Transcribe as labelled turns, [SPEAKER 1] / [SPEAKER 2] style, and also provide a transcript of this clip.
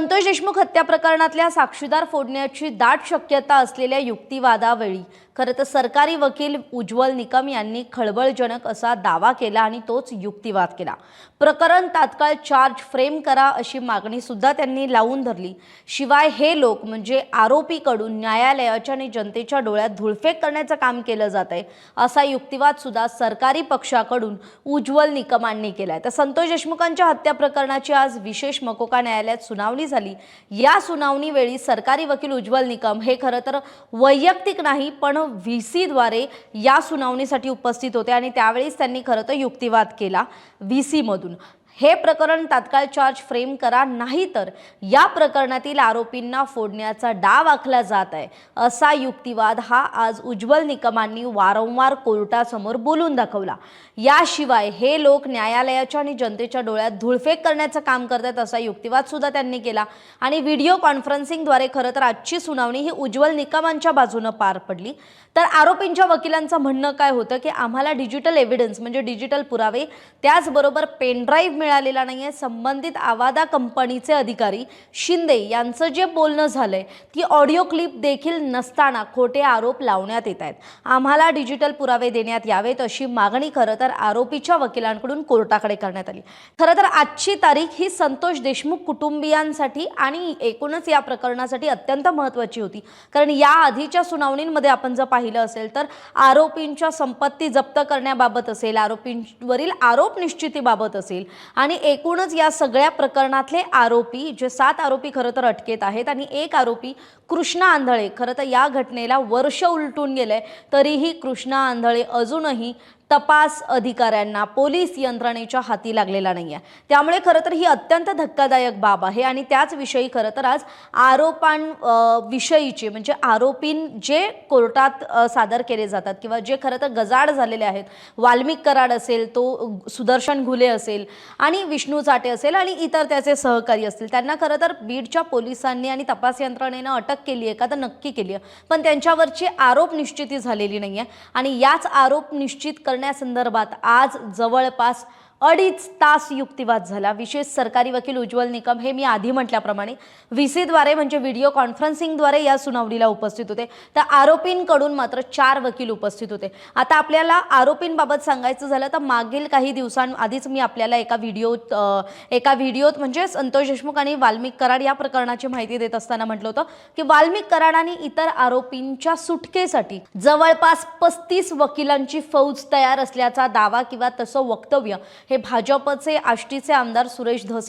[SPEAKER 1] संतोष देशमुख हत्या प्रकरणातल्या साक्षीदार फोडण्याची दाट शक्यता असलेल्या युक्तिवादावेळी. खरं तर सरकारी वकील उज्ज्वल निकम यांनी खळबळजनक असा दावा केला आणि तोच युक्तिवाद केला. प्रकरण तात्काळ चार्ज फ्रेम करा अशी मागणी सुद्धा त्यांनी लावून धरली. शिवाय हे लोक म्हणजे आरोपीकडून न्यायालयाच्या आणि जनतेच्या डोळ्यात धुळफेक करण्याचं काम केलं जात आहे असा युक्तिवाद सुद्धा सरकारी पक्षाकडून उज्ज्वल निकमांनी केलाय. तर संतोष देशमुखांच्या हत्या प्रकरणाची आज विशेष मकोका न्यायालयात सुनावणी झाली. या सुनावणी वेळी सरकारी वकील उज्ज्वल निकम हे खरं तर वैयक्तिक नाही पण व्ही सीद्वारे या सुनावणीसाठी उपस्थित होते आणि त्यावेळीच त्यांनी खरं तर युक्तिवाद केला. व्ही सीमधून हे प्रकरण तात्काळ चार्ज फ्रेम करा नाही तर या प्रकरणातील आरोपींना फोडण्याचा डाव आखला जात आहे. असा युक्तिवाद हा आज उज्ज्वल निकमांनी वारंवार कोर्टासमोर बोलून दाखवला. याशिवाय हे लोक न्यायालयाच्या आणि जनतेच्या डोळ्यात धुळफेक करण्याचं काम करतात असा युक्तिवाद सुद्धा त्यांनी केला. आणि व्हिडिओ कॉन्फरन्सिंगद्वारे खरं तर आजची सुनावणी ही उज्ज्वल निकमांच्या बाजूनं पार पडली. तर आरोपींच्या वकिलांचं म्हणणं काय होतं की आम्हाला डिजिटल एव्हिडन्स म्हणजे डिजिटल पुरावे त्याचबरोबर पेनड्राईव्ह मिळालेला नाही आहे संबंधित आवादा कंपनीचे अधिकारी शिंदे यांचं जे बोलणं झालंय ती ऑडिओ क्लिप देखील नसताना खोटे आरोप लावण्यात येत आहेत. आम्हाला डिजिटल पुरावे देण्यात यावेत अशी मागणी खरं तर आरोपीच्या वकिलांकडून कोर्टाकडे करण्यात आली. खरं तर आजची तारीख ही संतोष देशमुख कुटुंबियांसाठी आणि एकूणच या प्रकरणासाठी अत्यंत महत्त्वाची होती. कारण या आधीच्या सुनावणींमध्ये आपण जर पाहिलं असेल तर आरोपींच्या संपत्ती जप्त करण्याबाबत असेल आरोपींवरील आरोप निश्चितीबाबत असेल आणि एकूणच या सगळ्या प्रकरणातले आरोपी जे सात आरोपी खरं तर अटकेत आहेत आणि एक आरोपी कृष्णा आंधळे खरं तर या घटनेला वर्ष उलटून गेलंय तरीही कृष्णा आंधळे अजूनही तपास अधिकाऱ्यांना पोलीस यंत्रणेच्या हाती लागलेला नाही आहे त्यामुळे खरं तर ही अत्यंत धक्कादायक बाब आहे आणि त्याच विषयी खरं तर आज आरोपांविषयीचे विषयीचे म्हणजे आरोपीं जे कोर्टात सादर केले जातात किंवा जे खरं तर गजाड झालेले आहेत. वाल्मिक कराड असेल तो सुदर्शन घुले असेल आणि विष्णू चाटे असेल आणि इतर त्याचे सहकारी असतील. त्यांना खरं तर बीडच्या पोलिसांनी आणि तपास यंत्रणेनं अटक केली आहे का तर नक्की केली आहे. पण त्यांच्यावरची आरोप निश्चिती झालेली नाही आहे आणि याच आरोप निश्चित करण्यासंदर्भात आज जवळपास अडीच तास युक्तिवाद झाला. विशेष सरकारी वकील उज्ज्वल निकम हे मी आधी म्हटल्याप्रमाणे व्ही सीद्वारे म्हणजे व्हिडिओ कॉन्फरन्सिंगद्वारे या सुनावणीला उपस्थित होते. तर आरोपींकडून मात्र चार वकील उपस्थित होते. आता आपल्याला आरोपींबाबत सांगायचं झालं तर मागील काही दिवसांआधीच मी आपल्याला एका व्हिडिओत एका व्हिडिओत म्हणजे संतोष देशमुख आणि वाल्मिक कराड या प्रकरणाची माहिती देत असताना म्हटलं होतं की वाल्मिक कराड आणि इतर आरोपींच्या सुटकेसाठी जवळपास पस्तीस वकिलांची फौज तयार असल्याचा दावा किंवा तसं वक्तव्य हे भाजपचे आष्टीचे आमदार सुरेश धस